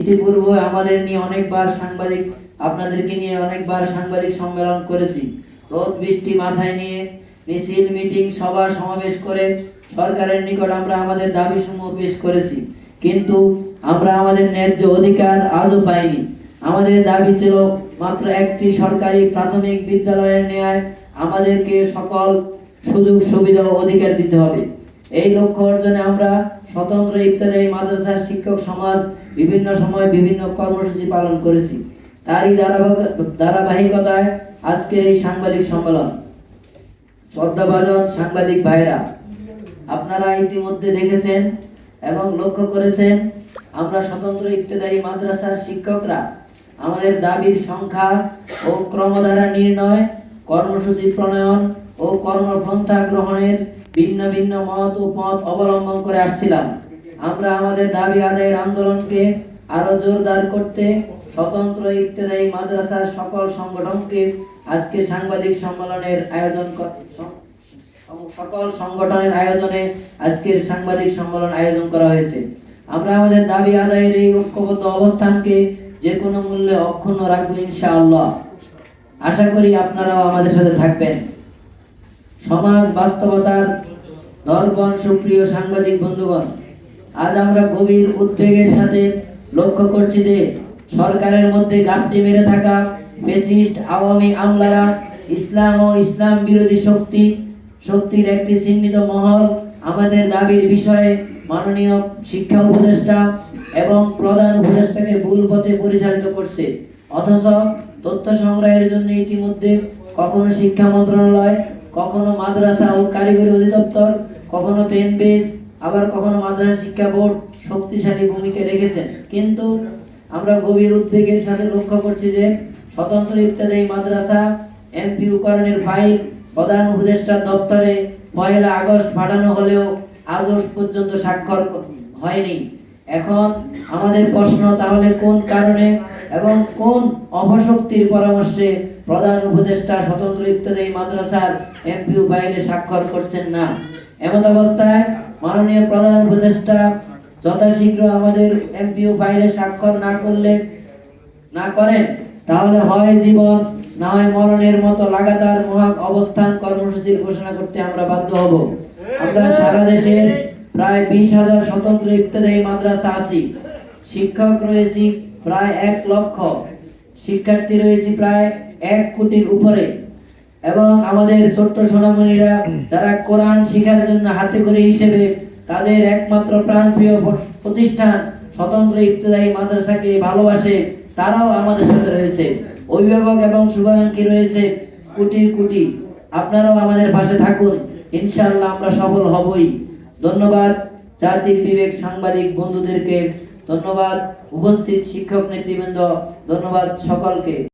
ইতিপূর্বে আমাদের নিয়ে অনেকবার সাংবাদিক, আপনাদেরকে নিয়ে অনেকবার সাংবাদিক সম্মেলন করেছি। রোদ, বৃষ্টি মাথায় নিয়ে মিছিল, মিটিং, সভা সমাবেশ করে সরকারের নিকট আমরা আমাদের দাবি সমূহ পেশ করেছি। কিন্তু আমরা আমাদের ন্যায্য অধিকার আজও পাইনি। আমাদের দাবি ছিল মাত্র একটি সরকারি প্রাথমিক বিদ্যালয়ের ন্যায় আমাদেরকে সকল সুযোগ সুবিধা ও অধিকার দিতে হবে। এই লক্ষ্য অর্জনে আমরা স্বতন্ত্র ইত্যাদি মাদ্রাসার শিক্ষক সমাজ বিভিন্ন সময় বিভিন্ন কর্মসূচি পালন করেছি। তারই ধারাবাহিকতায় আজকের এই সাংবাদিক সম্মেলন। শ্রদ্ধাভাজন সাংবাদিক ভাইরা আপনারা ইতিমধ্যে দেখেছেন এবং লক্ষ্য করেছেন, আমরা স্বতন্ত্র ইত্তেদায়ী মাদ্রাসার শিক্ষকরা আমাদের দাবির সংখ্যা ও ক্রমধারা নির্ণয়, কর্মসূচি প্রণয়ন ও কর্মপন্থা গ্রহণের ভিন্ন ভিন্ন মত ও পথ অবলম্বন করে আসছিলাম। আমরা আমাদের দাবি আদায়ের আন্দোলনকে আরও জোরদার করতে স্বতন্ত্র ইত্তেদায়ী মাদ্রাসার সকল সংগঠনকে আজকে সাংবাদিক সম্মেলনের আয়োজন সকল সংগঠনের আয়োজনে আজকের সাংবাদিক সম্মেলন আয়োজন করা হয়েছে। আমরা আমাদের দাবি আদায়ের এই ঐক্যবদ্ধ অবস্থানকে যে কোনো মূল্যে অক্ষুণ্ণ রাখব ইনশাআল্লাহ। আশা করি আপনারাও আমাদের সাথে থাকবেন। সমাজ বাস্তবতার দর্পণ সুপ্রিয় সাংবাদিক বন্ধুগণ, আজ আমরা গভীর উদ্বেগের সাথে লক্ষ্য করছি যে সরকারের মধ্যে গাপটি মেরে থাকা ফেসিস্ট আওয়ামী আমলারা ইসলাম ও ইসলাম বিরোধী শক্তি, শক্তির একটি চিহ্নিত মহল, আমাদের দাবির বিষয়ে মাননীয় শিক্ষা উপদেষ্টা এবং প্রধান উপদেষ্টাকে ভুল পথে পরিচালিত করছে। অথচ তথ্য সংগ্রহের জন্য ইতিমধ্যে কখনো শিক্ষা মন্ত্রণালয় কখনো মাদ্রাসা ও কারিগরি অধিদপ্তর, কখনো পেন বেস আবার কখনো মাদ্রাসা শিক্ষা বোর্ড শক্তিশালী ভূমিকা রেখেছেন। কিন্তু আমরা গভীর উদ্বেগের সাথে লক্ষ্য করছি যে স্বতন্ত্র ইত্যাদি মাদ্রাসা এমপিউ করণের ফাইল প্রধান উপদেষ্টার দপ্তরে পয়লা আগস্ট পাঠানো হলেও আজও পর্যন্ত স্বাক্ষর হয়নি। এখন আমাদের প্রশ্ন, তাহলে কোন কারণে এবং কোন অপশক্তির পরামর্শে প্রধান উপদেষ্টা স্বতন্ত্র ইত্যাদি মাদ্রাসার এমপিউ ফাইলে স্বাক্ষর করছেন না। এমত অবস্থায় মাননীয় প্রধান উপদেষ্টা যথাশীঘ্র আমাদের এমপিও ফাইলে স্বাক্ষর না করলে, না করেন, তাহলে হয় জীবন, না হয় মরণের মতো লাগাতার মহা অবস্থান কর্মসূচির ঘোষণা করতে আমরা বাধ্য হব। আমরা সারা দেশের প্রায় বিশ হাজার স্বতন্ত্র ইত্যাদি মাদ্রাসা আছি। শিক্ষক রয়েছি প্রায় এক লক্ষ। শিক্ষার্থী রয়েছে প্রায় এক কোটির উপরে। এবং আমাদের ছোট্ট সোনামণিরা যারা কোরআন শিখার জন্য হাতে করে হিসেবে তাদের একমাত্র প্রাণপ্রিয় প্রতিষ্ঠান স্বতন্ত্র ইবতদায়ী মাদ্রাসাকে ভালোবাসে, তারাও আমাদের সাথে রয়েছে। অভিভাবক এবং শুভাকাঙ্ক্ষী রয়েছে কোটির কোটি। আপনারাও আমাদের পাশে থাকুন। ইনশাআল্লাহ আমরা সফল হবই। ধন্যবাদ। জাতির বিবেক সাংবাদিক বন্ধুদেরকে। ধন্যবাদ। উপস্থিত শিক্ষক নেতৃবৃন্দ, ধন্যবাদ সকলকে।